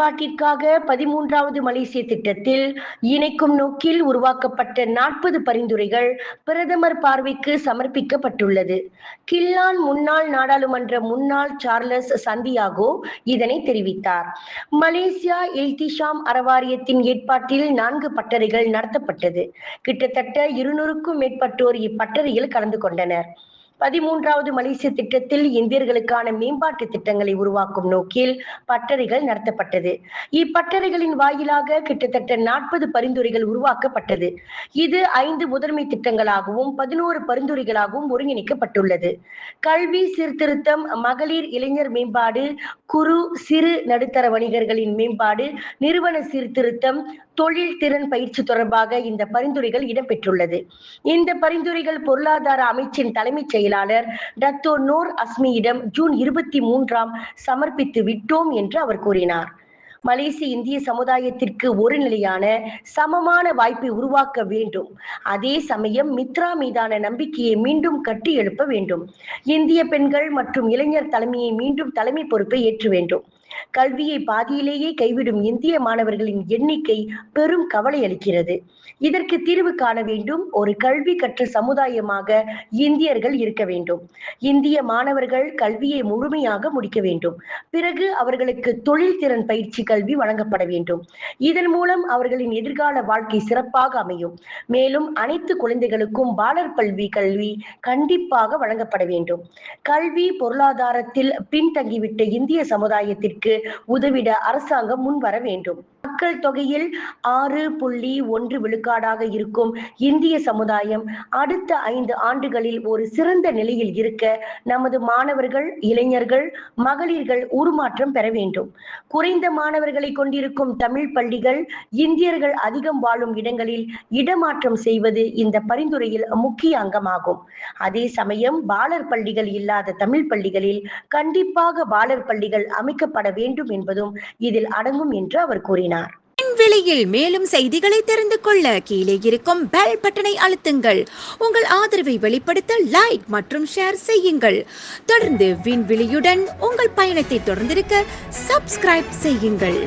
மேம்பாட்டிற்காக பதிமூன்றாவது மலேசிய திட்டத்தில் இணைக்கும் நோக்கில் உருவாக்கப்பட்ட நாற்பது பரிந்துரைகள் பிரதமர் பார்வைக்கு சமர்ப்பிக்கப்பட்டுள்ளது. கில்லான் முன்னாள் நாடாளுமன்ற முன்னாள் சார்லஸ் சந்தியாகோ இதனை தெரிவித்தார். மலேசியா இல்திஷாம் அறவாரியத்தின் ஏற்பாட்டில் நான்கு பட்டறைகள் நடத்தப்பட்டது. கிட்டத்தட்ட இருநூறுக்கும் மேற்பட்டோர் இப்பட்டறையில் கலந்து கொண்டனர். பதிமூன்றாவது மலேசிய திட்டத்தில் இந்தியர்களுக்கான மேம்பாட்டு திட்டங்களை உருவாக்கும் நோக்கில் பட்டறைகள் நடத்தப்பட்டது. இப்பட்டறைகளின் வாயிலாக கிட்டத்தட்ட நாற்பது பரிந்துரைகள் உருவாக்கப்பட்டது. இது ஐந்து முதன்மை திட்டங்களாகவும் பதினோரு பரிந்துரைகளாகவும் ஒருங்கிணைக்கப்பட்டுள்ளது. கல்வி சீர்திருத்தம் மகளிர் இளைஞர் மேம்பாடு குறு சிறு நடுத்தர வணிகர்களின் மேம்பாடு நிறுவன சீர்திருத்தம் தொழில் திறன் பயிற்சி தொடர்பாக இந்த பரிந்துரைகள் இடம்பெற்றுள்ளது. இந்த பரிந்துரைகள் பொருளாதார அமைச்சின் தலைமைச் செயலாளர் டத்தோ நூர் அஸ்மியிடம் ஜூன் இருபத்தி மூன்றாம் சமர்ப்பித்து விட்டோம் என்று அவர் கூறினார். மலேசிய இந்திய சமுதாயத்திற்கு ஒரு நிலையான சமமான வாய்ப்பை உருவாக்க வேண்டும். அதே சமயம் மித்ரா மீதான நம்பிக்கையை மீண்டும் கட்டி எழுப்ப வேண்டும். இந்திய பெண்கள் மற்றும் இளைஞர் தலைமையை மீண்டும் தலைமை பொறுப்பை ஏற்று வேண்டும். கல்வியை பாதியிலேயே கைவிடும் இந்திய மாணவர்களின் எண்ணிக்கை பெரும் கவலை அளிக்கிறது. இதற்கு தீர்வு காண வேண்டும். ஒரு கல்வி கற்ற சமுதாயமாக இந்தியர்கள் இருக்க வேண்டும். இந்திய மாணவர்கள் கல்வியை முழுமையாக முடிக்க வேண்டும். பிறகு அவர்களுக்கு தொழில் திறன் பயிற்சி கல்வி வழங்கப்பட வேண்டும். இதன் மூலம் அவர்களின் எதிர்கால வாழ்க்கை சிறப்பாக அமையும். மேலும் அனைத்து குழந்தைகளுக்கும் பாலர் பல்வி கல்வி கண்டிப்பாக வழங்கப்பட வேண்டும். கல்வி பொருளாதாரத்தில் பின்தங்கிவிட்ட இந்திய சமுதாயத்திற்கு மக்களுக்கு உதவிட அரசாங்கம் முன்வர வேண்டும். மக்கள் தொகையில் ஆறு புள்ளி ஒன்று விழுக்காடாக இருக்கும் இந்திய சமுதாயம் அடுத்த ஐந்து ஆண்டுகளில் ஒரு சிறந்த நிலையில் இருக்க நமது மாணவர்கள் இளைஞர்கள் மகளிர்கள் உருமாற்றம் பெற வேண்டும். குறைந்த மாணவர்களை கொண்டிருக்கும் தமிழ் பள்ளிகள் இந்தியர்கள் அதிகம் வாழும் இடங்களில் இடமாற்றம் செய்வது இந்த பரிந்துரையில் முக்கிய அங்கமாகும். அதே சமயம் பாலர் பள்ளிகள் இல்லாத தமிழ் பள்ளிகளில் கண்டிப்பாக பாலர் பள்ளிகள் அமைக்கப்பட வேண்டும் என்பதும் இதில் அடங்கும் என்று அவர் கூறினார். விலையில் மேலும் செய்திகளை தெரிந்து கொள்ள கீழே இருக்கும் பெல் பட்டனை அழுத்துங்கள். உங்கள் ஆதரவை வெளிப்படுத்த லைக் மற்றும் ஷேர் செய்யுங்கள். தொடர்ந்து விண்வெளியுடன் உங்கள் பயணத்தை தொடர்ந்திருக்க சப்ஸ்கிரைப் செய்யுங்கள்.